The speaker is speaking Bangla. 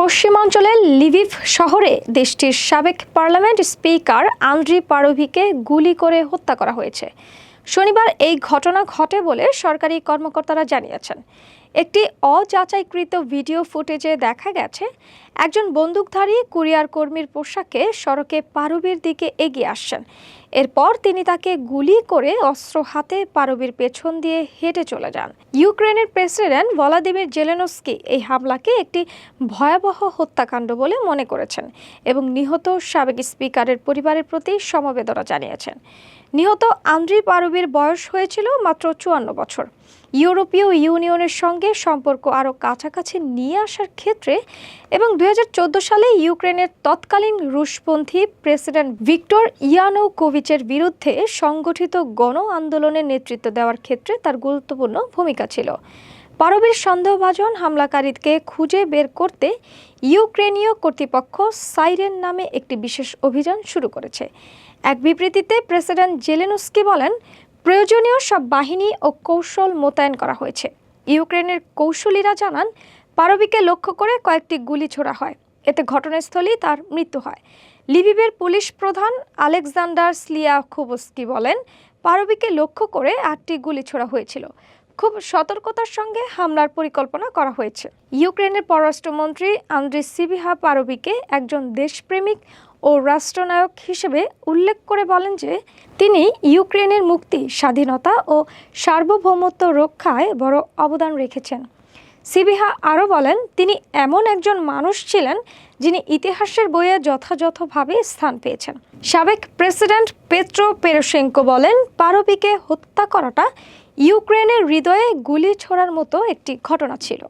পশ্চিমাঞ্চলের লিভিভ শহরে দেশটির সাবেক পার্লামেন্ট স্পিকার আন্দ্রি পারোভিকে গুলি করে হত্যা করা হয়েছে। শনিবার এই ঘটনা ঘটে বলে সরকারি কর্মকর্তারা জানিয়েছেন। একটি অযাচাইকৃত ভিডিও ফুটেজে দেখা গেছে, একজন বন্দুকধারী কুরিয়ার কর্মীর পোশাকে সড়কে পারবির দিকে এগিয়ে আসছেন। এরপর তিনি তাকে গুলি করে অস্ত্র হাতে পারবির পেছন দিয়ে হেঁটে চলে যান। ইউক্রেনের প্রেসিডেন্ট ভলাদিমির জেলেনস্কি এই হামলাকে একটি ভয়াবহ হত্যাকাণ্ড বলে মনে করেছেন এবং নিহত সাবেক স্পিকারের পরিবারের প্রতি সমবেদনা জানিয়েছেন। নিহত আন্দ্রি পারবির বয়স হয়েছিল মাত্র চুয়ান্ন বছর। ইউরোপীয় ইউনিয়নের সঙ্গে সম্পর্ক আরও কাছাকাছি নিয়ে আসার ক্ষেত্রে এবং দুই হাজার চোদ্দ সালে ইউক্রেনের তৎকালীন রুশপন্থী প্রেসিডেন্ট ভিক্টর ইয়ানুকোভিচের বিরুদ্ধে সংগঠিত গণ আন্দোলনের নেতৃত্ব দেওয়ার ক্ষেত্রে তার গুরুত্বপূর্ণ ভূমিকা ছিল। পারবির সন্দেহভাজন হামলাকারীকে খুঁজে বের করতে ইউক্রেনীয় কর্তৃপক্ষ সাইরেন নামে একটি বিশেষ অভিযান শুরু করেছে। এক বিবৃতিতে প্রেসিডেন্ট জেলেনস্কি বলেন, প্রয়োজনীয় সব বাহিনী ও কৌশল মোতায়েন করা হয়েছে। ইউক্রেনের কৌশলীরা জানান পারবিকে লক্ষ্য করে কয়েকটি গুলি ছোড়া হয়। এতে ঘটনাস্থলেই তার মৃত্যু হয়। লিবিবের পুলিশ প্রধান আলেকজান্ডার স্লিয়া খুবস্কি বলেন পারবিকে লক্ষ্য করে আটটি গুলি ছোড়া হয়েছিল। খুব সতর্কতার সঙ্গে হামলার পরিকল্পনা করা হয়েছে। ইউক্রেনের পররাষ্ট্রমন্ত্রী আন্দ্রি সিবিহা পারবিকে একজন দেশপ্রেমিক ও রাষ্ট্রনায়ক হিসেবে উল্লেখ করে বলেন যে, তিনি ইউক্রেনের মুক্তি, স্বাধীনতা ও সার্বভৌমত্ব রক্ষায় বড় অবদান রেখেছেন। সিবিহা আরও বলেন, তিনি এমন একজন মানুষ ছিলেন যিনি ইতিহাসের বইয়ে যথাযথভাবে স্থান পেয়েছেন। সাবেক প্রেসিডেন্ট পেত্রো পেরোশেঙ্কো বলেন, পারবিকে হত্যা করাটা ইউক্রেনের হৃদয়ে গুলি ছোড়ার মতো একটি ঘটনা ছিল।